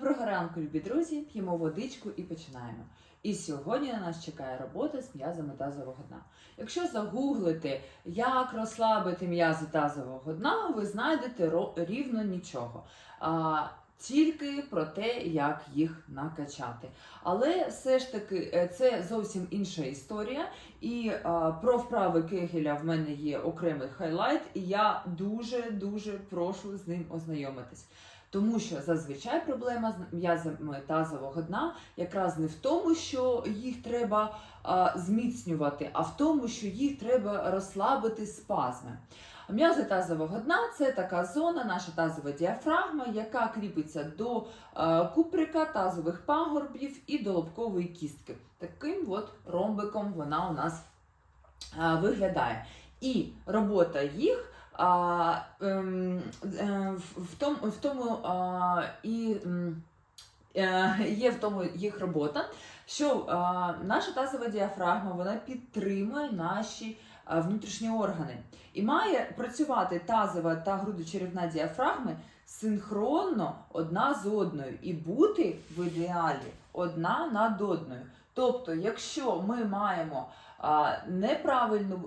Доброго ранку, любі друзі! П'ємо водичку і починаємо. І сьогодні на нас чекає робота з м'язами тазового дна. Якщо загуглите, як розслабити м'язи тазового дна, ви знайдете рівно нічого. А, тільки про те, як їх накачати. Але все ж таки е, це зовсім інша історія. І а, про вправи Кегеля в мене є окремий хайлайт, і я дуже дуже прошу з ним ознайомитись. Тому що зазвичай проблема з м'язами тазового дна якраз не в тому, що їх треба а, зміцнювати, а в тому, що їх треба розслабити спазми. М'язи тазового дна це така зона, наша тазова діафрагма, яка кріпиться до е, куприка, тазових пагорбів і до лобкової кістки. Таким от ромбиком вона у нас е, виглядає. І робота їх а, в, в тому, в тому і е, є в тому їх робота, що наша тазова діафрагма вона підтримує наші внутрішні органи і має працювати тазова та грудочеревна діафрагми синхронно одна з одною і бути в ідеалі одна над одною. Тобто, якщо ми маємо неправильну.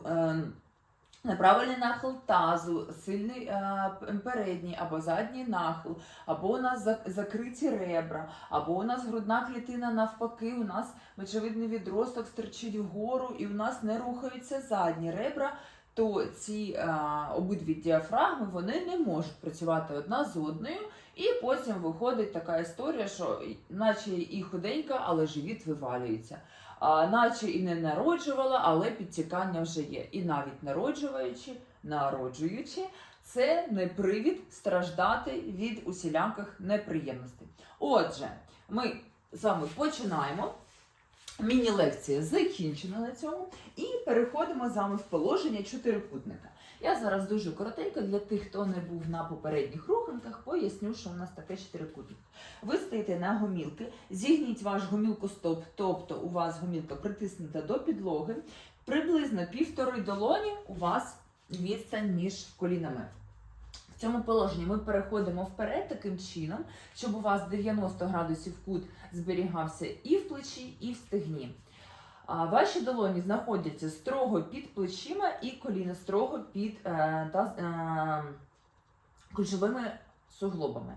Неправильний нахил тазу, сильний е, передній або задній нахил, або у нас закриті ребра, або у нас грудна клітина навпаки, у нас мочевидний відросток стирчить вгору і у нас не рухаються задні ребра, то ці е, обидві діафрагми вони не можуть працювати одна з одною. І потім виходить така історія, що наче і худенька, але живіт вивалюється а, наче і не народжувала, але підтікання вже є. І навіть народжуючи, народжуючи, це не привід страждати від усіляких неприємностей. Отже, ми з вами починаємо. Міні-лекція закінчена на цьому, і переходимо з вами в положення чотирикутника. Я зараз дуже коротенько для тих, хто не був на попередніх руханках, поясню, що у нас таке чотирикутник. Ви стоїте на гомілки, зігніть ваш гомілкостоп, тобто у вас гомілка притиснута до підлоги, приблизно півтори долоні у вас відстань між колінами. В цьому положенні ми переходимо вперед таким чином, щоб у вас 90 градусів кут зберігався і в плечі, і в стегні. Ваші долоні знаходяться строго під плечима і коліна строго під е, таз, е, ключовими суглобами.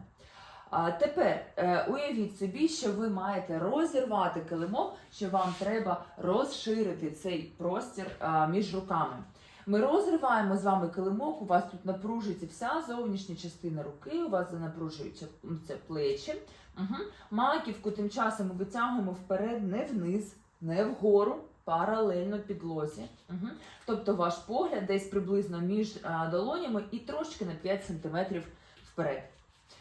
А тепер е, уявіть собі, що ви маєте розірвати килимок, що вам треба розширити цей простір е, між руками. Ми розриваємо з вами килимок, у вас тут напружується вся зовнішня частина руки, у вас напружуються це плечі. Угу. Маківку тим часом ми витягуємо вперед, не вниз, не вгору, паралельно підлозі. Угу. Тобто ваш погляд десь приблизно між а, долонями і трошки на 5 см вперед.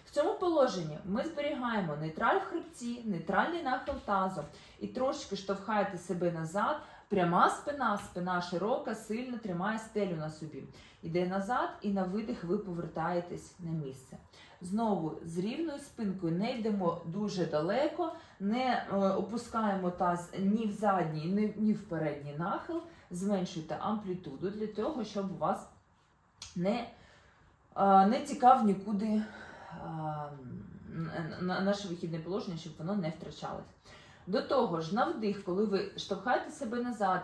В цьому положенні ми зберігаємо нейтраль в хребці, нейтральний нахил тазу і трошки штовхаєте себе назад. Пряма спина, спина широка, сильно тримає стелю на собі. Іде назад, і на видих ви повертаєтесь на місце. Знову з рівною спинкою не йдемо дуже далеко, не е, опускаємо таз ні в задній, ні, в передній нахил. Зменшуйте амплітуду для того, щоб у вас не, е, не тікав нікуди е, на- на- наше вихідне положення, щоб воно не втрачалось. До того ж, на вдих, коли ви штовхаєте себе назад,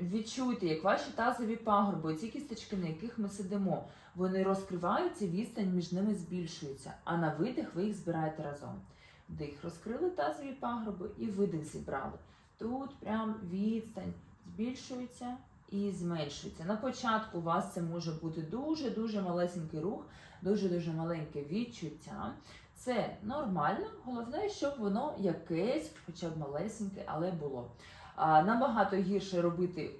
відчуйте, як ваші тазові пагорби, ці кісточки, на яких ми сидимо, вони розкриваються, відстань між ними збільшується, а на видих ви їх збираєте разом. Вдих розкрили тазові пагорби і видих зібрали. Тут прям відстань збільшується і зменшується. На початку у вас це може бути дуже-дуже малесенький рух, дуже-дуже маленьке відчуття. Це нормально, головне, щоб воно якесь, хоча б малесеньке, але було. А, набагато гірше робити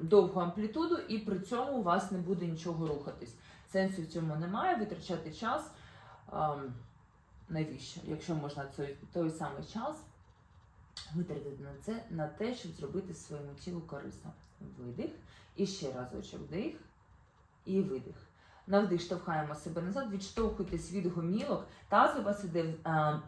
довгу амплітуду, і при цьому у вас не буде нічого рухатись. Сенсу в цьому немає, витрачати час. А, навіщо? Якщо можна цей, той самий час витратити на це, на те, щоб зробити своєму тілу корисно. Видих, і ще разочок вдих і видих. На вдих штовхаємо себе назад, відштовхуйтесь від гомілок. Таз у вас іде а,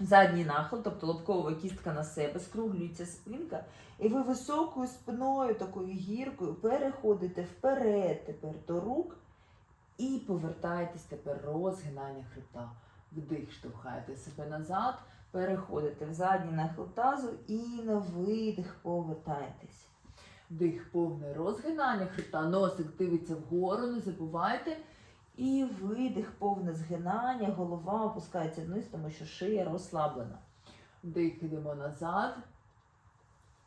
задній нахил, тобто лобкова кістка на себе, скруглюється спинка, і ви високою спиною, такою гіркою переходите вперед тепер до рук і повертаєтесь тепер розгинання хребта. Вдих, штовхаєте себе назад. Переходите в задній нахил тазу і на видих повертаєтесь. Вдих, повне розгинання хребта, носик дивиться вгору, не забувайте. І видих, повне згинання, голова опускається вниз, тому що шия розслаблена. Йдемо назад.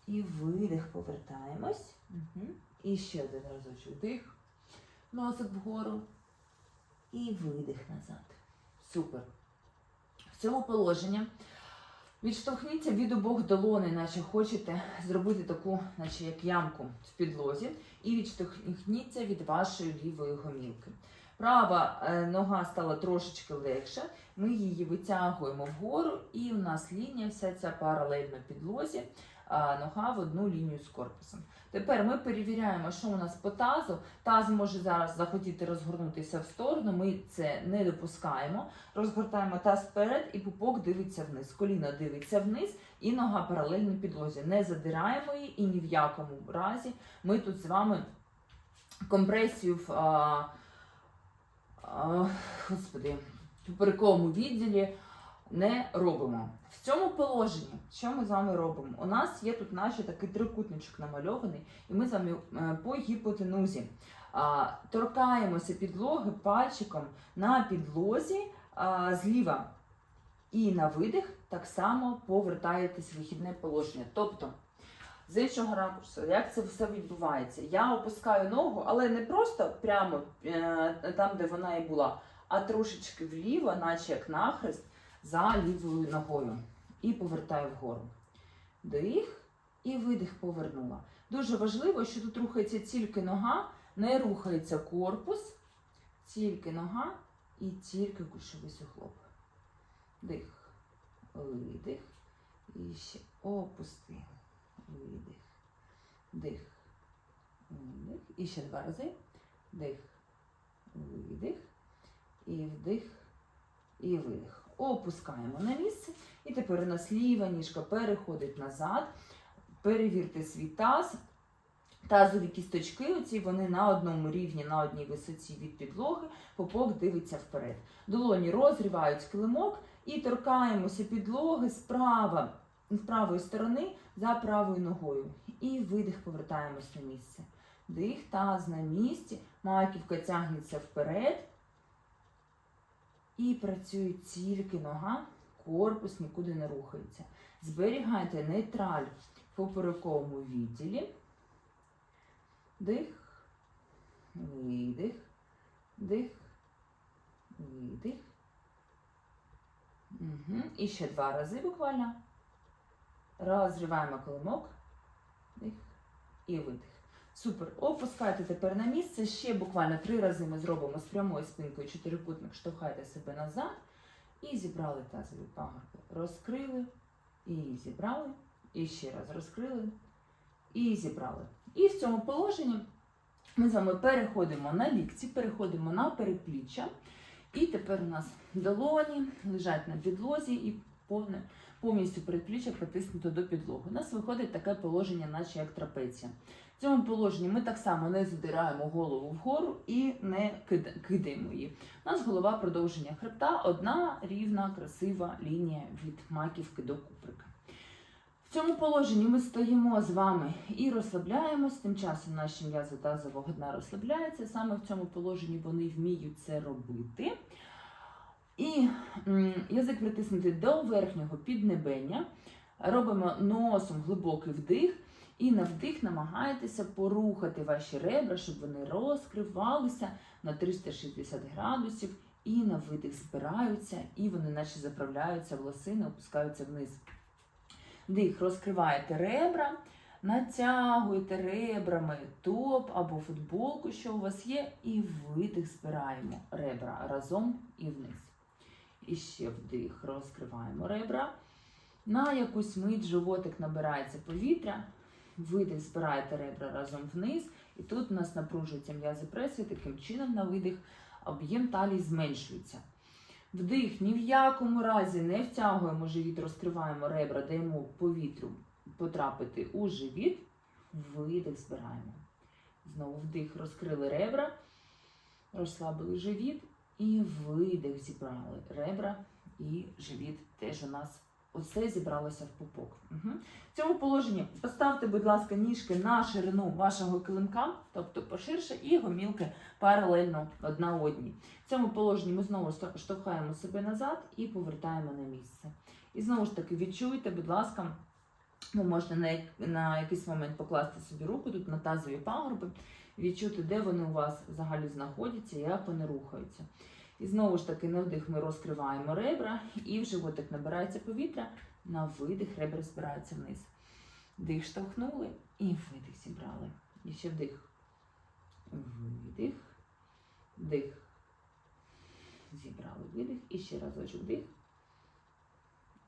І видих, повертаємось. Угу. І ще один разочок. Вдих. Носик вгору. І видих назад. Супер. В цьому положенні відштовхніться від обох долоней, наче хочете зробити таку, наче як ямку в підлозі, і відштовхніться від вашої лівої гомілки. Права е, нога стала трошечки легше. Ми її витягуємо вгору, і у нас лінія вся ця паралельно підлозі, а нога в одну лінію з корпусом. Тепер ми перевіряємо, що у нас по тазу. Таз може зараз захотіти розгорнутися в сторону. Ми це не допускаємо. Розгортаємо таз вперед і пупок дивиться вниз. Коліно дивиться вниз і нога паралельно підлозі. Не задираємо її і ні в якому разі ми тут з вами компресію в господи, в поперековому відділі не робимо. В цьому положенні, що ми з вами робимо? У нас є тут наш такий трикутничок намальований, і ми з вами е, по гіпотенузі торкаємося підлоги пальчиком на підлозі зліва. І на видих так само повертаєтесь в вихідне положення. Тобто, з іншого ракурсу, як це все відбувається? Я опускаю ногу, але не просто прямо е, там, де вона і була, а трошечки вліво, наче як нахрест, за лівою ногою. І повертаю вгору. Дих і видих повернула. Дуже важливо, що тут рухається тільки нога, не рухається корпус, тільки нога і тільки кульшовий суглоб. Дих, видих. І ще опусти. Видих. Дих. Видих. І ще два рази. Дих. Видих. І вдих. І видих. Опускаємо на місце. І тепер у нас ліва ніжка переходить назад. Перевірте свій таз. Тазові кісточки, оці вони на одному рівні, на одній висоті від підлоги, попок дивиться вперед. Долоні розривають килимок і торкаємося підлоги справа, з правої сторони за правою ногою. І видих повертаємось на місце. Дих, таз на місці, маківка тягнеться вперед. І працює тільки нога, корпус нікуди не рухається. Зберігайте нейтраль в поперековому відділі. Дих, видих, дих, видих. Угу. І ще два рази буквально. Розриваємо колимок. Дих і видих. Супер. Опускайте тепер на місце. Ще буквально три рази ми зробимо з прямою спинкою чотирикутник, штовхайте себе назад. І зібрали тазові пагорби. Розкрили і зібрали. І ще раз розкрили і зібрали. І в цьому положенні ми з вами переходимо на лікці, переходимо на перепліччя. І тепер у нас долоні лежать на підлозі і повне, повністю передпліччя притиснуто до підлоги. У нас виходить таке положення, наче як трапеція. В цьому положенні ми так само не задираємо голову вгору і не кидаємо її. У нас голова продовження хребта, одна рівна, красива лінія від маківки до куприка. В цьому положенні ми стоїмо з вами і розслабляємось. Тим часом наші м'язи тазового дна розслабляються. Саме в цьому положенні вони вміють це робити. І язик притиснути до верхнього піднебення. Робимо носом глибокий вдих. І на вдих намагайтеся порухати ваші ребра, щоб вони розкривалися на 360 градусів. І на видих збираються, і вони наче заправляються волосини, опускаються вниз. Вдих, розкриваєте ребра, натягуєте ребрами топ або футболку, що у вас є, і видих збираємо ребра разом і вниз. І ще вдих, розкриваємо ребра. На якусь мить животик набирається повітря, видих, збираєте ребра разом вниз. І тут у нас напружуються м'язи преси, таким чином на видих об'єм талії зменшується. Вдих ні в якому разі не втягуємо живіт, розкриваємо ребра, даємо повітрю потрапити у живіт, видих збираємо. Знову вдих, розкрили ребра, розслабили живіт і видих зібрали ребра і живіт теж у нас усе зібралося в пупок. Угу. В цьому положенні поставте, будь ласка, ніжки на ширину вашого килимка, тобто поширше, і гомілки паралельно одна одній. В цьому положенні ми знову штовхаємо себе назад і повертаємо на місце. І знову ж таки відчуйте, будь ласка, ви можете на, на якийсь момент покласти собі руку тут на тазові пагорби, відчути, де вони у вас взагалі знаходяться, як вони рухаються. І знову ж таки, на вдих ми розкриваємо ребра, і в животик набирається повітря, на видих ребра збираються вниз. Вдих штовхнули і видих зібрали. І ще вдих. Видих. Вдих. Зібрали видих. І ще разочок вдих.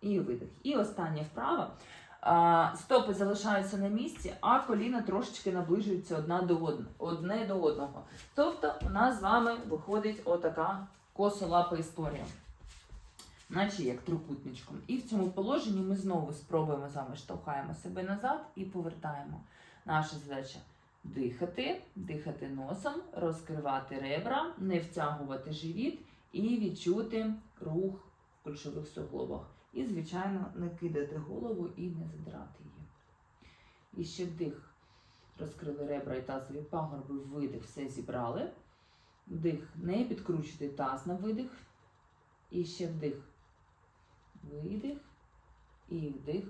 І видих. І остання вправа. Стопи залишаються на місці, а коліна трошечки наближуються одна до одне до одного. Тобто у нас з вами виходить отака косолапа історія. Наче як трикутничком. І в цьому положенні ми знову спробуємо з вами штовхаємо себе назад і повертаємо. Наша задача дихати, дихати носом, розкривати ребра, не втягувати живіт і відчути рух в кульшових суглобах. І, звичайно, не кидати голову і не задирати її. І ще вдих. Розкрили ребра і тазові пагорби, видих, все зібрали. Вдих, не підкручуйте таз на видих. І ще вдих. Видих. І вдих.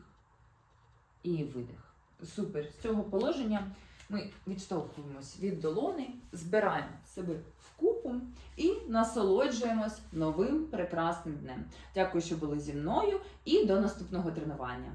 І видих. Супер. З цього положення ми відштовхуємось від долони, збираємо себе в купу і насолоджуємось новим прекрасним днем. Дякую, що були зі мною, і до наступного тренування.